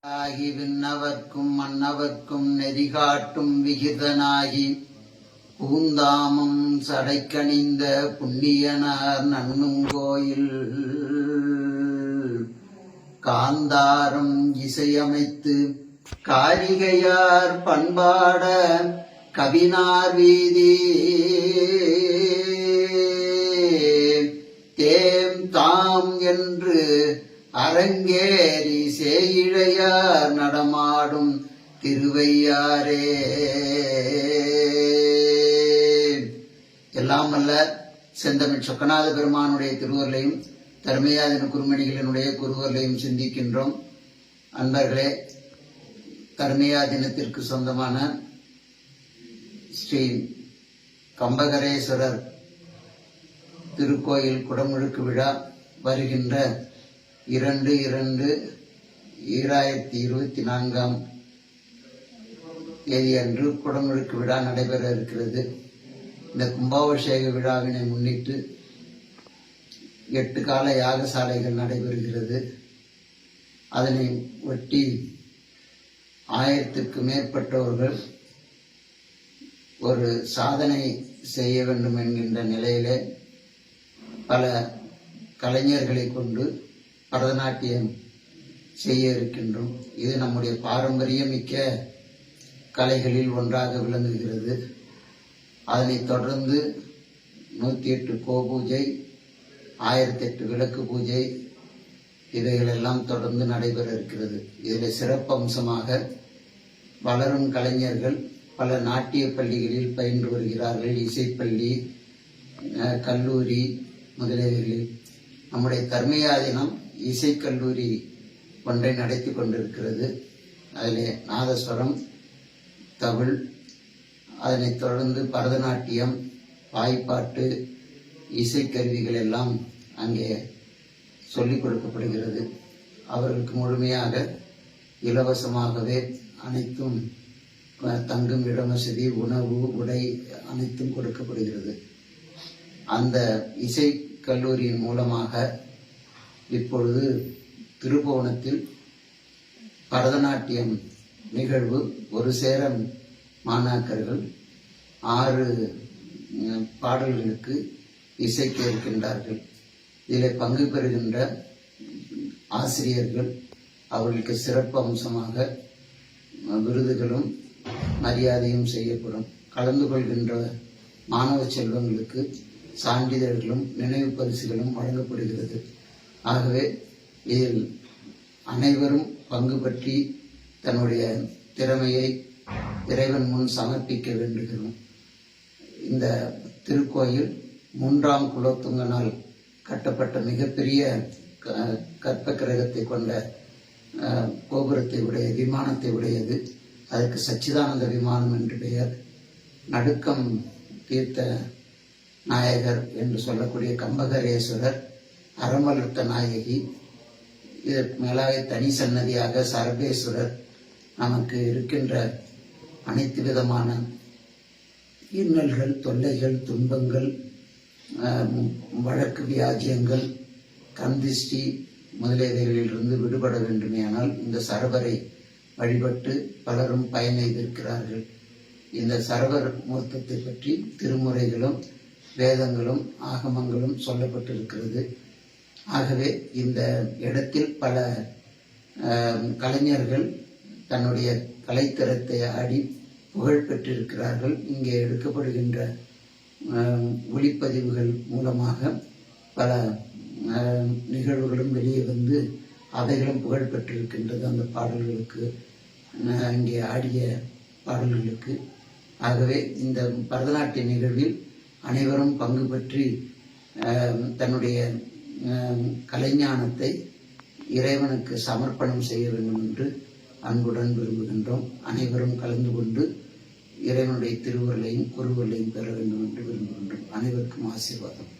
ஆகி விண்ணவர்க்கும் மன்னவர்க்கும் நெறிகாட்டும் விகிதனாகி பூந்தாமம் சடைக்கணிந்த புண்ணியனார் நன்னும் கோயில். காந்தாரம் இசையமைத்து காரிகையார் பண்பாட கவினார் வீதி. தேம் தாம் என்று அரங்கேறி சேயிழையார் நடமாடும் திருவையாரே எல்லாம் அல்ல செந்தமிழ் சொக்கநாத பெருமானுடைய திருவருளையும் தர்மயாதின குருமணிகளினுடைய குருவர்களையும் சிந்திக்கின்றோம். அன்பர்களே தர்மயா தினத்திற்கு சொந்தமான ஸ்ரீ கம்பகரேஸ்வரர் திருக்கோயில் குடமுழுக்கு விழா வருகின்ற இரண்டு இரண்டு ஈராயிரத்தி இருபத்தி நான்காம் தேதி அன்று குடமுழுக்கு விழா நடைபெற இருக்கிறது. இந்த கும்பாபிஷேக விழாவினை முன்னிட்டு எட்டு கால யாகசாலைகள் நடைபெறுகிறது. அதனை ஒட்டி ஆயிரத்திற்கு மேற்பட்டவர்கள் ஒரு சாதனை செய்ய வேண்டும் என்கின்ற நிலையிலே பல கலைஞர்களை கொண்டு பரதநாட்டியம் செய்ய இருக்கின்றோம். இது நம்முடைய பாரம்பரியமிக்க கலைகளில் ஒன்றாக விளங்குகிறது. அதனைத் தொடர்ந்து நூற்றி எட்டு கோபூஜை ஆயிரத்தி எட்டு விளக்கு பூஜை இவைகளெல்லாம் தொடர்ந்து நடைபெற இருக்கிறது. இதில் சிறப்பம்சமாக வளரும் கலைஞர்கள் பல நாட்டிய பள்ளிகளில் பயின்று வருகிறார்கள். இசைப்பள்ளி கல்லூரி முதலியவைகளில் நம்முடைய தர்மயாதினம் இசைக்கல்லூரி ஒன்றை நடத்தி கொண்டிருக்கிறது. அதிலே நாதஸ்வரம் தமிழ் அதனைத் தொடர்ந்து பரதநாட்டியம் வாய்ப்பாட்டு இசைக்கருவிகள் எல்லாம் அங்கே சொல்லிக் கொடுக்கப்படுகிறது. அவர்களுக்கு முழுமையாக இலவசமாகவே அனைத்தும் தங்கும் இடம் வசதி உணவு உடை அனைத்தும் கொடுக்கப்படுகிறது. அந்த இசை கல்லூரியின் மூலமாக இப்பொழுது திருபுவனத்தில் பரதநாட்டியம் நிகழ்வு ஒரு சேர மாணாக்கர்கள் ஆறு பாடல்களுக்கு இசைக்க இருக்கின்றார்கள். இதில் பங்கு பெறுகின்ற ஆசிரியர்கள் அவர்களுக்கு சிறப்பு அம்சமாக விருதுகளும் மரியாதையும் செய்யப்படும். கலந்து கொள்கின்ற மாணவ செல்வங்களுக்கு சான்றிதழ்களும் நினைவு பரிசுகளும் வழங்கப்படுகிறது. ஆகவே இதில் அனைவரும் பங்கு பற்றி தன்னுடைய திறமையை இறைவன் முன் சமர்ப்பிக்க வேண்டுகிறோம். இந்த திருக்கோயில் மூன்றாம் குலோத்துங்கனால் கட்டப்பட்ட மிகப்பெரிய க- கற்ப கிரகத்தை கொண்ட கோபுரத்தை உடைய விமானத்தை உடையது. அதற்கு சச்சிதானந்த விமானம் என்று பெயர். நடுக்கம் தீர்த்த நாயகர் என்று சொல்லக்கூடிய கம்பகரேஸ்வரர் அறமலர்த்த நாயகி இதற்கு மேலாக தனி சன்னதியாக சர்வேஸ்வரர் நமக்கு இருக்கின்ற அனைத்து விதமான இன்னல்கள் தொல்லைகள் துன்பங்கள் வழக்கு வியாஜியங்கள் கந்திஷ்டி முதலியவைகளிலிருந்து விடுபட வேண்டுமேயானால் இந்த சரவரை வழிபட்டு பலரும் பயனெய்திருக்கிறார்கள் இந்த சரவர் மூர்த்தத்தை பற்றி திருமுறைகளும் வேதங்களும் ஆகமங்களும் சொல்லப்பட்டிருக்கிறது. ஆகவே இந்த இடத்தில் பல கலைஞர்கள் தன்னுடைய கலைத்திறத்தை ஆடி புகழ் பெற்றிருக்கிறார்கள். இங்கே எடுக்கப்படுகின்ற ஒளிப்பதிவுகள் மூலமாக பல நிகழ்வுகளும் வெளியே வந்து அவைகளும் புகழ் பெற்றிருக்கின்றது அந்த பாடல்களுக்கு இங்கே ஆடிய பாடல்களுக்கு. ஆகவே இந்த பரதநாட்டிய நிகழ்வில் அனைவரும் பங்கு பற்றி தன்னுடைய கலைஞானத்தை இறைவனுக்கு சமர்ப்பணம் செய்ய வேண்டும் என்று அன்புடன் விரும்புகின்றோம். அனைவரும் கலந்து கொண்டு இறைவனுடைய திருவுருளையும் குருவர்களையும் பெற வேண்டும் என்று விரும்புகின்றோம். அனைவருக்கும் ஆசீர்வாதம்.